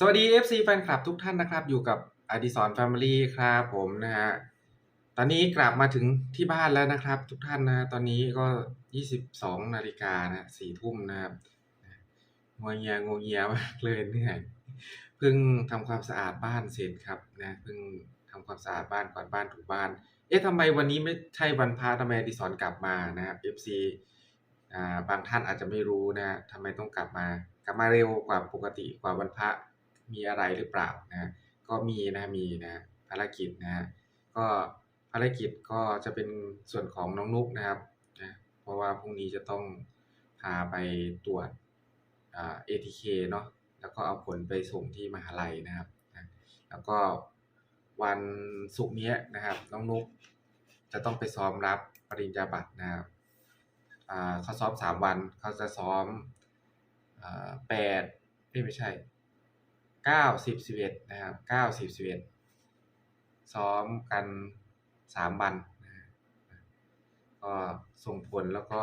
สวัสดี FC แฟนคลับทุกท่านนะครับ อยู่กับอดิสรแฟมิลี่ครับผมนะฮะตอนนี้กลับมาถึงที่บ้านแล้วนะครับ ทุกท่านนะตอนนี้ก็ 22นาฬิกานะสี่ทุ่มนะครับงัวเงียงัวเงียมากเลยเนื่ยเพิ่งทำความสะอาดบ้านเสร็จครับนะเพิ่งทำความสะอาดบ้านก่อนบ้านถูบ้าน เอ๊ะทำไมวันนี้ไม่ใช่วันพระทำไมอดิสรกลับมานะครับ FC อ่าบางท่านอาจจะไม่รู้นะทำไมต้องกลับมากลับมาเร็วกว่าปกติกว่าวันพระ มีอะไรหรือเปล่านะก็มีนะมีนะภารกิจนะก็ภารกิจก็จะเป็นส่วนของน้องนุกนะครับนะเพราะว่าพรุ่งนี้จะต้องพาไปตรวจอ่า ATK เนาะแล้วก็เอาผลไปส่งที่มหาลัยนะครับนะแล้วก็วันศุกร์เนี้นะครับน้องนุกจะต้องไปซ้อมรับปริญญาบัตรนะครับอ่าเขาซ้อมสามวันเขาจะซ้อมอ่าแปดไม่ใช่ เก้าสิบสิบเอ็ดนะครับเก้าสิบสิบเอ็ดซ้อมกันสามวันก็ส่งผลแล้วก็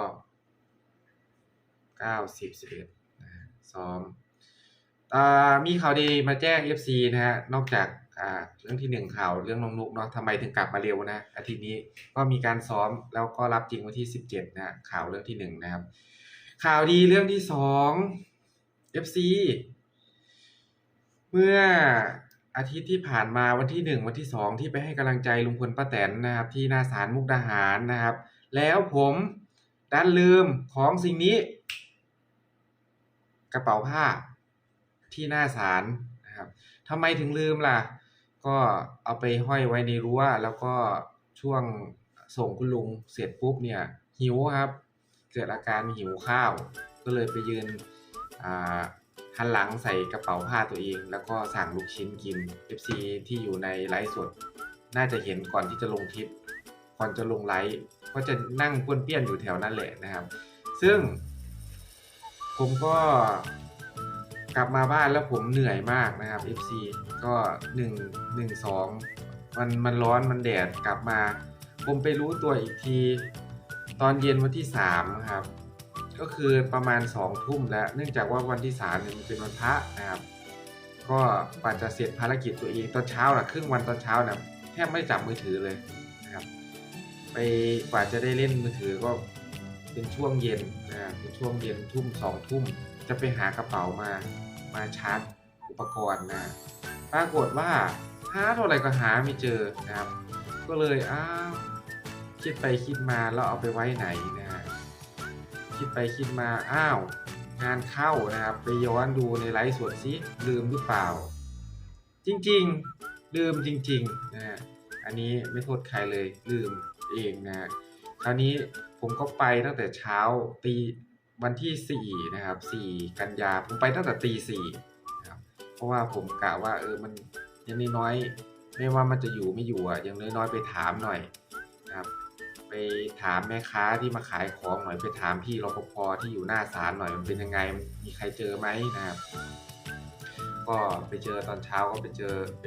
เก้าสิบสิบเอ็ดนะซ้อมมีข่าวดีมาแจ้ง FC นะฮะนอกจากาเรื่องที่หนึ่งข่าวเรื่องน้องนุกเนาะทำไมถึงกลับมาเร็วนะอาทิตย์นี้ก็มีการซ้อมแล้วก็รับจริงวันที่สิบเจ็ดนะข่าวเรื่องที่หนึ่งนะครับ ข่าวดีเรื่องที่สอง FC มื่ออาทิตย์ที่ผ่านมาวันที่หนึ่งวันที่สองที่ไปให้กำลังใจลุงพลป้าแตนนะครับที่หน้าศาลมุกดาหารนะครับ แล้วผมดันลืมของสิ่งนี้ กระเป๋าผ้าที่หน้าศาลนะครับทำไมถึงลืมล่ะ ก็เอาไปห้อยไว้ในรั้วแล้วก็ช่วงส่งคุณลุงเสร็จปุ๊บเนี่ยหิวครับ เกิดอาการหิวข้าว ก็เลยไปยืนอ่า หันหลังใส่กระเป๋าผ้าตัวเอง แล้วก็สั่งลูกชิ้นกิน FC ที่อยู่ในไลฟ์สด น่าจะเห็นก่อนที่จะลงคลิป ก่อนจะลงไลฟ์ก็จะนั่งป้วนเปี้ยนอยู่แถวนั้นแหละนะครับ ซึ่ง ผมก็กลับมาบ้านแล้วผมเหนื่อยมากนะครับ FC ก็หนึ่งหนึ่งสองมันมันร้อนมันแดดกลับมา ผมไปรู้ตัวอีกที ตอนเย็นวันที่สามครับ ก็คือประมาณสองทุ่มแล้วเนื่องจากว่าวันที่สามเนี่ยมันเป็นวันพระนะครับ ก็กว่าจะเสร็จภารกิจตัวเองตอนเช้านะครึ่งวันตอนเช้านะแทบไม่จับมือถือเลยนะครับ ไปกว่าจะได้เล่นมือถือก็เป็นช่วงเย็นนะเป็นช่วงเย็นทุ่มสองทุ่มจะไปหากระเป๋ามามาชาร์จอุปกรณ์นะปรากฏว่าหาเท่าไหร่ก็หาไม่เจอนะครับ ก็เลยอ้าวคิดไปคิดมาแล้วเอาไปไว้ไหน คิดไปคิดมาอ้าว งานเข้านะครับ ไปย้อนดูในไลฟ์สดซิลืมหรือเปล่า จริงๆ ลืมจริงๆนะฮะอันนี้ไม่โทษใครเลยลืมเองนะคราวนี้ผมก็ไปตั้งแต่เช้าตีวันที่ 4 นะครับ 4 กันยาผมไปตั้งแต่ตีสี่นะครับเพราะว่าผมกะว่าเออมันยังน้อยๆไม่ว่ามันจะอยู่ไม่อยู่อะยังน้อยๆไปถามหน่อย ถามแม่ค้าที่มาขายของหน่อยไปถามพี่รปภที่อยู่หน้าศาลหน่อยมันเป็นยังไงมีใครเจอไหมนะครับ ก็ไปเจอตอนเช้าก็ไปเจอไป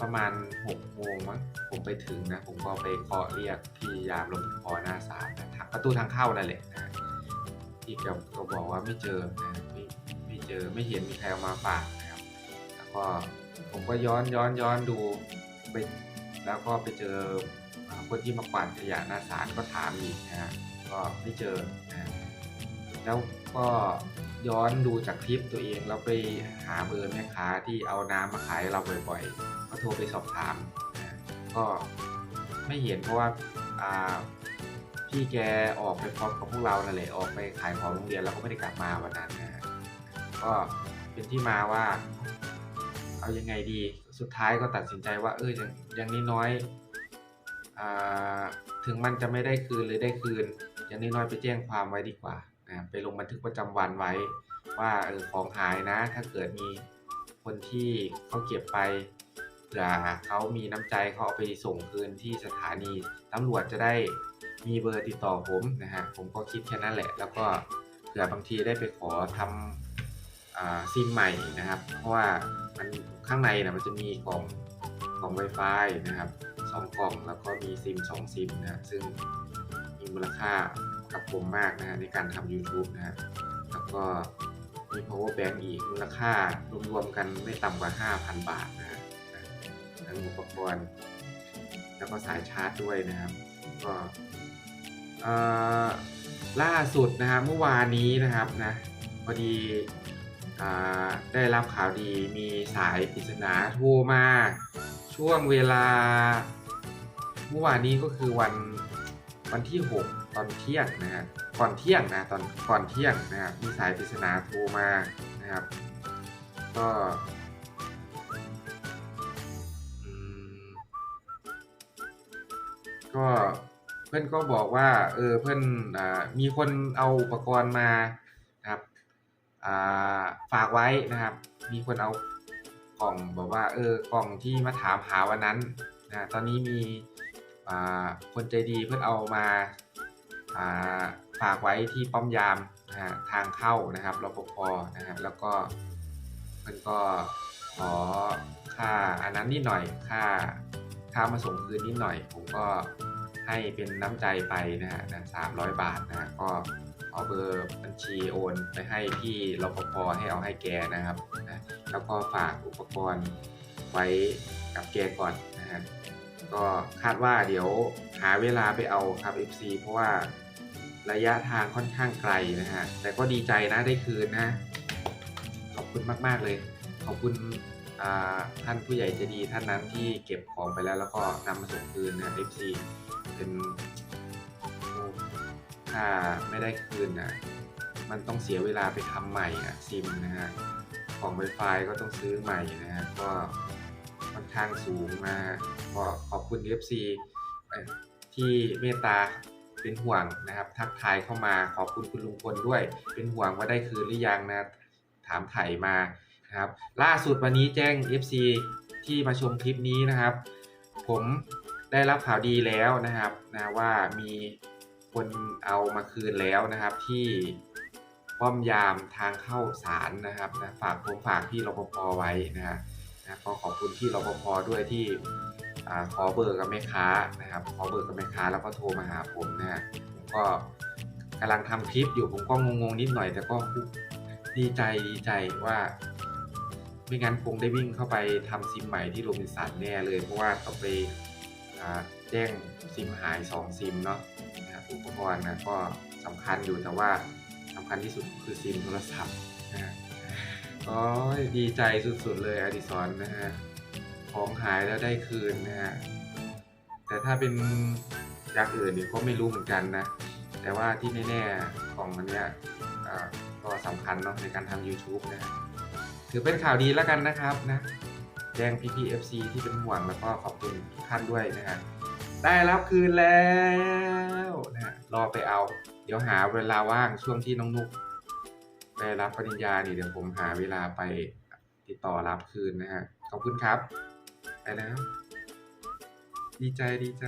ประมาณหกโมงมั้งผมไปถึงนะ ผมก็ไปเคาะเรียกพี่ยามรปภหน้าศาลนะทางประตูทางเข้านั่นแหละนะที่ก็บอกว่าไม่เจอนะไม่ไม่เจอไม่เห็นมีใครเอามาฝากนะครับ แล้วก็ผมก็ย้อนย้อนย้อนดูไปแล้วก็ไปเจอ คนที่มากวาดขยะหน้าศาลก็ถามอีกนะฮะก็ไม่เจอนะแล้วก็ย้อนดูจากคลิปตัวเองแล้วไปหาเบอร์แม่ค้าที่เอาน้ำมาขายเราบ่อยๆ ก็โทรไปสอบถามนะก็ไม่เห็นเพราะว่าอ่าพี่แกออกไปพร้อมกับพวกเรานั่นแหละออกไปขายของโรงเรียนแล้วก็ไม่ได้กลับมาวันนั้นนะก็เป็นที่มาว่า เอายังไงดีสุดท้ายก็ตัดสินใจว่าเอออย่างอย่างน้อยๆ ถึงมันจะไม่ได้คืนหรือได้คืนอย่างน้อยๆไปแจ้งความไว้ดีกว่านะไปลงบันทึกประจำวันไว้ ว่าเออของหายนะ ถ้าเกิดมีคนที่เขาเก็บไปเผื่อเขามีน้ำใจเขาเอาไปส่งคืนที่สถานีตำรวจจะได้มีเบอร์ติดต่อผมนะฮะผมก็คิดแค่นั้นแหละ แล้วก็เผื่อบางทีได้ไปขอทำอ่าซิมใหม่นะครับ เพราะว่ามันข้างในนะมันจะมีกล่องกล่อง Wi-Fi นะครับ สองกล่อง แล้วก็มีซิมสองซิมนะฮะซึ่งมีมูลค่ากับผมมากนะฮะในการทำ YouTube นะฮะแล้วก็มี power bank อีกมูลค่ารวมๆกันไม่ต่ำกว่า 5,000 บาทนะฮะทั้งอุปกรณ์ แล้วก็สายชาร์จด้วยนะครับ ก็เออล่าสุดนะครับเมื่อวานนี้นะครับนะพอดีได้รับข่าวดีมีสายปริศนาโทรมาช่วงเวลา เมื่อวานนี้ก็คือวันวันที่ 6 ตอนเที่ยงนะฮะก่อนเที่ยงนะตอนก่อนเที่ยงนะครับมีสายปริศนาโทรมานะครับ ก็ก็เพื่อนก็บอกว่าเออเพื่อนอมีคนเอาอุปกรณ์มานะครับาฝากไว้นะครับ มีคนเอากล่องบอกว่าเออกล่องที่มาถามหาวันนั้นนะตอนนี้มี คนใจดีเพื่อเอามาฝากไว้ที่ป้อมยามนะฮะทางเข้านะครับรปภนะครับแล้วก็เพื่อนก็ขอค่าอันนั้นนิดหน่อยค่าค่ามาส่งคืนนิดหน่อย ผมก็ให้เป็นน้ำใจไปนะฮะสามร้อยบาทนะฮะก็เอาเบอร์บัญชีโอนไปให้พี่รปภให้เอาให้แกนะครับนะแล้วก็ฝากอุปกรณ์ไว้กับแกก่อนนะฮะ ก็คาดว่าเดี๋ยวหาเวลาไปเอาครับ FC เพราะว่าระยะทางค่อนข้างไกลนะฮะ แต่ก็ดีใจนะได้คืนนะ ขอบคุณมาก ๆ เลย ขอบคุณท่านผู้ใหญ่ใจดีท่านนั้นที่เก็บของไปแล้วแล้วก็นำมาส่งคืนนะ FC เป็นถ้าไม่ได้คืนนะมันต้องเสียเวลาไปทำใหม่อะซิมนะฮะของ Wi-Fi ก็ต้องซื้อใหม่นะฮะก็ ค่อนข้างสูงมากก็ขอบคุณ FC เอ่อที่เมตตาเป็นห่วงนะครับทักทายเข้ามาขอบคุณคุณลุงพลด้วย เป็นห่วงว่าได้คืนหรือยังนะถามไถ่มานะครับล่าสุดวันนี้แจ้ง FC ที่มาชมคลิปนี้นะครับ ผมได้รับข่าวดีแล้วนะครับนะว่ามีคนเอามาคืนแล้วนะครับที่ป้อมยามทางเข้าศาลนะครับนะฝากผมฝากพี่รปภไว้นะฮะ นะก็ขอบคุณพี่รปภด้วยที่ขอเบอร์กับแม่ค้านะครับ ขอเบอร์กับแม่ค้าแล้วก็โทรมาหาผมนะฮะผมก็กำลังทำคลิปอยู่ผมก็งงๆนิดหน่อย แต่ก็ดีใจดีใจว่าไม่งั้นคงได้วิ่งเข้าไปทำซิมใหม่ที่โรบินสันแน่เลยเพราะว่าต้องไปแจ้งซิมหาย 2 ซิมเนาะนะครับอุปกรณ์นะก็สำคัญอยู่แต่ว่าสำคัญที่สุดคือซิมโทรศัพท์นะ โอ้ยดีใจสุดๆเลยอดิสรนะฮะ ของหายแล้วได้คืนนะฮะ แต่ถ้าเป็นอย่างอื่นเนี่ยก็ไม่รู้เหมือนกันนะ แต่ว่าที่แน่ๆของมันเนี้ยอ่าก็สำคัญเนาะในการทำ YouTube นะฮะถือเป็นข่าวดีแล้วกันนะครับนะแจ้งพี่พี FC ที่เป็นห่วงแล้วก็ขอบคุณทุกท่านด้วยนะฮะได้รับคืนแล้วนะฮะรอไปเอา เดี๋ยวหาเวลาว่างช่วงที่น้องนุก ได้รับปริญญานี่เดี๋ยวผมหาเวลาไปติดต่อรับคืนนะฮะ ขอบคุณครับ ไปแล้ว ดีใจดีใจ